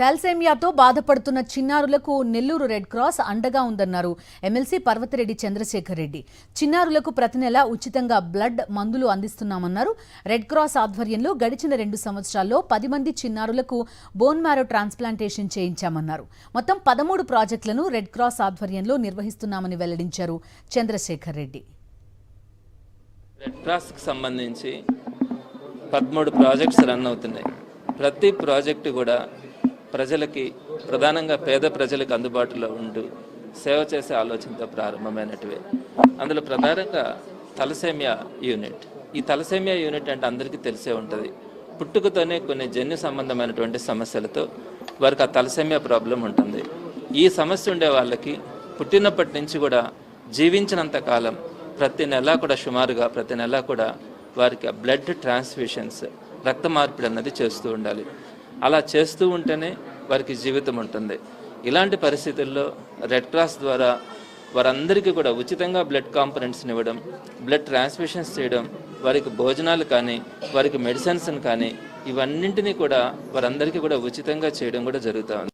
థాల్సేమియాతో బాధపడుతున్న చిన్నారులకు Nellore red cross అండగా ఉందన్నారు ఎమ్మెల్సీ పర్వతిరెడ్డి చంద్రశేఖర్ రెడ్డి. చిన్నారులకు ప్రతి నెల ఉచితంగా బ్లడ్ మందులు అందిస్తున్నామన్నారు. రెడ్ క్రాస్ ఆధ్వర్యంలో గడిచిన రెండు సంవత్సరాల్లో పది మంది చిన్నారులకు బోన్ మ్యారో ట్రాన్స్ప్లాంటేషన్ చేయించామన్నారు. మొత్తం పదమూడు ప్రాజెక్టులను రెడ్ క్రాస్ ఆధ్వర్యంలో నిర్వహిస్తున్నామని వెల్లడించారు చంద్రశేఖర్ రెడ్డి. రెడ్ క్రాస్కి సంబంధించి పదమూడు ప్రాజెక్ట్స్ రన్ అవుతున్నాయి. ప్రతి ప్రాజెక్టు కూడా ప్రజలకి ప్రధానంగా పేద ప్రజలకు అందుబాటులో ఉంటూ సేవ చేసే ఆలోచనతో ప్రారంభమైనటివే. అందులో ప్రధానంగా తలసేమియా యూనిట్. ఈ తలసేమియా యూనిట్ అంటే అందరికీ తెలిసే ఉంటుంది. పుట్టుకతోనే కొన్ని జన్యు సంబంధమైనటువంటి సమస్యలతో వారికి ఆ తలసేమియా ప్రాబ్లం ఉంటుంది. ఈ సమస్య ఉండే వాళ్ళకి పుట్టినప్పటి నుంచి కూడా జీవించినంత కాలం ప్రతి నెల కూడా సుమారుగా ప్రతి నెల కూడా వారికి ఆ బ్లడ్ ట్రాన్స్ఫ్యూషన్స్ రక్త మార్పిడి అన్నది చేస్తూ ఉండాలి. అలా చేస్తూ ఉంటేనే వారికి జీవితం ఉంటుంది. ఇలాంటి పరిస్థితుల్లో రెడ్ క్రాస్ ద్వారా వారందరికీ కూడా ఉచితంగా బ్లడ్ కాంపనెంట్స్ని ఇవ్వడం బ్లడ్ ట్రాన్స్ఫ్యూషన్స్ చేయడం వారికి భోజనాలు కానీ వారికి మెడిసిన్స్ కానీ ఇవన్నింటినీ కూడా వారందరికీ కూడా ఉచితంగా చేయడం కూడా జరుగుతూ ఉంది.